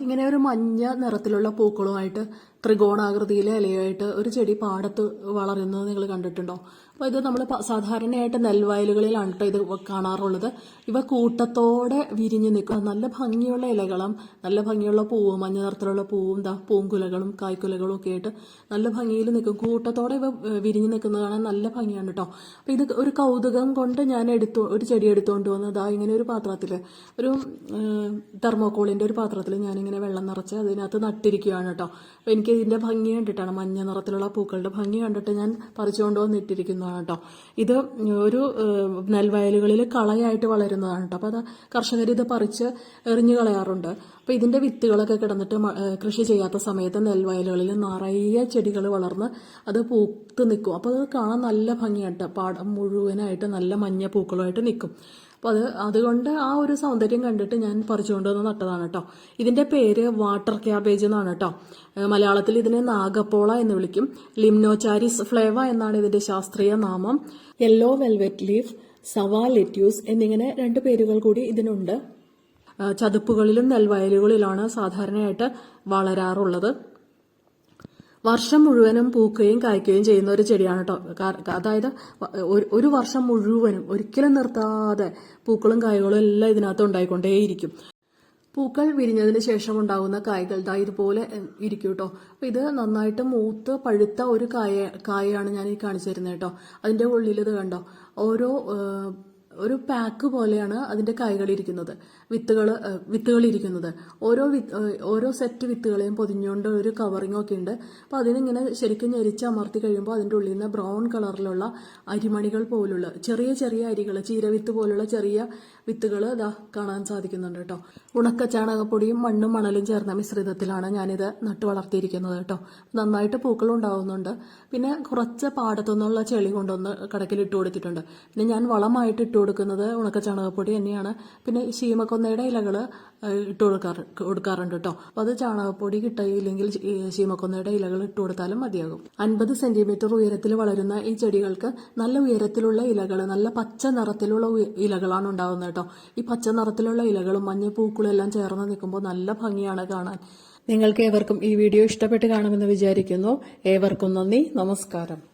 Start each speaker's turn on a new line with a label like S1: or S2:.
S1: ഇങ്ങനെ ഒരു മഞ്ഞ നിറത്തിലുള്ള പൂക്കളുമായിട്ട് ത്രികോണാകൃതിയിലെ ഇലയായിട്ട് ഒരു ചെടി പാടത്ത് വളരുന്നത് നിങ്ങൾ കണ്ടിട്ടുണ്ടോ? അപ്പോൾ ഇത് നമ്മൾ സാധാരണയായിട്ട് നെൽവയലുകളിലാണ് ഇത് കാണാറുള്ളത്. ഇവ കൂട്ടത്തോടെ വിരിഞ്ഞു നിൽക്കും. നല്ല ഭംഗിയുള്ള ഇലകളും നല്ല ഭംഗിയുള്ള പൂവും മഞ്ഞ നിറത്തിലുള്ള പൂവും ദാ പൂങ്കുലകളും കായ്ക്കുലകളും ഒക്കെ ആയിട്ട് നല്ല ഭംഗിയിൽ നിൽക്കും. കൂട്ടത്തോടെ ഇവ വിരിഞ്ഞു നിൽക്കുന്നത് കാണാൻ നല്ല ഭംഗിയാണ് കേട്ടോ അപ്പോൾ ഇത് ഒരു കൗതുകം കൊണ്ട് ഞാൻ എടുത്തു ഒരു ചെടി എടുത്തുകൊണ്ട് വന്ന് ദാ ഇങ്ങനെ ഒരു പാത്രത്തിൽ ഒരു തെർമോക്കോളിന്റെ ഒരു പാത്രത്തിൽ ഞാനിങ്ങനെ വെള്ളം നിറച്ച് അതിനകത്ത് നട്ടിരിക്കുകയാണ് കേട്ടോ അപ്പോൾ എനിക്ക് ഇതിന്റെ ഭംഗി കണ്ടിട്ടാണ് മഞ്ഞ നിറത്തിലുള്ള പൂക്കളുടെ ഭംഗി കണ്ടിട്ട് ഞാൻ പറിച്ചുകൊണ്ട് വന്നിട്ടിരിക്കുന്നതാണ് കേട്ടോ. ഇത് ഒരു നെൽവയലുകളിൽ കളയായിട്ട് വളരുന്നതാണ് കേട്ടോ. അപ്പോൾ അത് കർഷകർ ഇത് പറിച്ച് എറിഞ്ഞു കളയാറുണ്ട്. അപ്പോൾ ഇതിന്റെ വിത്തുകളൊക്കെ കിടന്നിട്ട് കൃഷി ചെയ്യാത്ത സമയത്ത് നെൽവയലുകളിൽ നിറയെ ചെടികൾ വളർന്ന് അത് പൂത്ത് നിൽക്കും. അപ്പോൾ അത് കാണാൻ നല്ല ഭംഗിയായിട്ട് പാടം മുഴുവനായിട്ട് നല്ല മഞ്ഞ പൂക്കളുമായിട്ട് നിൽക്കും. അപ്പോൾ അത് അതുകൊണ്ട് ആ ഒരു സൗന്ദര്യം കണ്ടിട്ട് ഞാൻ പറിച്ചുകൊണ്ട് വന്ന് നട്ടതാണ് കേട്ടോ ഇതിന്റെ പേര് വാട്ടർ ക്യാബേജ് എന്നാണ് കേട്ടോ മലയാളത്തിൽ ഇതിനെ നാഗപ്പോള എന്ന് വിളിക്കും. ലിംനോചാരിസ് ഫ്ലേവ എന്നാണ് ഇതിന്റെ ശാസ്ത്രീയ നാമം. യെല്ലോ വെൽവെറ്റ് ലീഫ് സവാ ലെറ്റ്യൂസ് എന്നിങ്ങനെ രണ്ട് പേരുകൾ കൂടി ഇതിനുണ്ട്. ചതുപ്പുകളിലും നെൽവയലുകളിലാണ് സാധാരണയായിട്ട് വളരാറുള്ളത്. വർഷം മുഴുവനും പൂക്കുകയും കായ്ക്കുകയും ചെയ്യുന്ന ഒരു ചെടിയാണ് കേട്ടോ അതായത് ഒരു- വർഷം മുഴുവനും ഒരിക്കലും നിർത്താതെ പൂക്കളും കായ്കളും എല്ലാം ഇതിനകത്ത് ഉണ്ടായിക്കൊണ്ടേയിരിക്കും. പൂക്കൾ വിരിഞ്ഞതിന് ശേഷം ഉണ്ടാകുന്ന കായ്കൾ ദാ ഇതുപോലെ ഇരിക്കും കേട്ടോ അപ്പൊ ഇത് നന്നായിട്ട് മൂത്ത് പഴുത്ത ഒരു കായ കായയാണ് ഞാൻ ഈ കാണിച്ചു തരുന്നത് കേട്ടോ അതിന്റെ ഉള്ളിൽ ഇത് കണ്ടോ? ഓരോ ഒരു പാക്ക് പോലെയാണ് അതിന്റെ കായ്കൾ ഇരിക്കുന്നത്. വിത്തുകൾ ഇരിക്കുന്നത്. ഓരോ വിത്ത് ഓരോ സെറ്റ് വിത്തുകളെയും പൊതിഞ്ഞുകൊണ്ട് ഒരു കവറിംഗ് ഒക്കെ ഉണ്ട്. അപ്പോൾ അതിനിങ്ങനെ ശരിക്കും ഞെരിച്ച് അമർത്തി കഴിയുമ്പോൾ അതിന്റെ ഉള്ളിൽ നിന്ന് ബ്രൗൺ കളറിലുള്ള അരിമണികൾ പോലുള്ള ചെറിയ ചെറിയ അരികൾ ചീരവിത്ത് പോലുള്ള ചെറിയ വിത്തുകൾ ഇതാ കാണാൻ സാധിക്കുന്നുണ്ട് കേട്ടോ. ഉണക്ക ചാണകപ്പൊടിയും മണ്ണും മണലും ചേർന്ന മിശ്രിതത്തിലാണ് ഞാനിത് നട്ടു വളർത്തിയിരിക്കുന്നത് കേട്ടോ. നന്നായിട്ട് പൂക്കൾ ഉണ്ടാവുന്നുണ്ട്. പിന്നെ കുറച്ച് പാടത്തുനിന്നുള്ള ചെളി കൊണ്ടൊന്ന് കടക്കിൽ ഇട്ട് കൊടുത്തിട്ടുണ്ട്. പിന്നെ ഞാൻ വളമായിട്ട് ഇട്ട് കൊടുക്കുന്നത് ഉണക്ക ചാണകപ്പൊടി തന്നെയാണ്. പിന്നെ ശീമക്കൊന്നയുടെ ഇലകൾ ഇട്ട് കൊടുക്കാറ് കൊടുക്കാറുണ്ട് കേട്ടോ അപ്പോൾ അത് ചാണകപ്പൊടി കിട്ടിയില്ലെങ്കിൽ ശീമക്കൊന്നയുടെ ഇലകൾ ഇട്ട് കൊടുത്താലും മതിയാകും. അൻപത് സെന്റിമീറ്റർ ഉയരത്തിൽ വളരുന്ന ഈ ചെടികൾക്ക് നല്ല ഉയരത്തിലുള്ള ഇലകൾ നല്ല പച്ച നിറത്തിലുള്ള ഇലകളാണ് ഉണ്ടാകുന്നത് കേട്ടോ ഈ പച്ച നിറത്തിലുള്ള ഇലകളും മഞ്ഞ പൂക്കളും എല്ലാം ചേർന്ന് നിൽക്കുമ്പോൾ നല്ല ഭംഗിയാണ് കാണാൻ. നിങ്ങൾക്ക് ഏവർക്കും ഈ വീഡിയോ ഇഷ്ടപ്പെട്ട് കാണുമെന്ന് വിചാരിക്കുന്നു. ഏവർക്കും നന്ദി. നമസ്കാരം.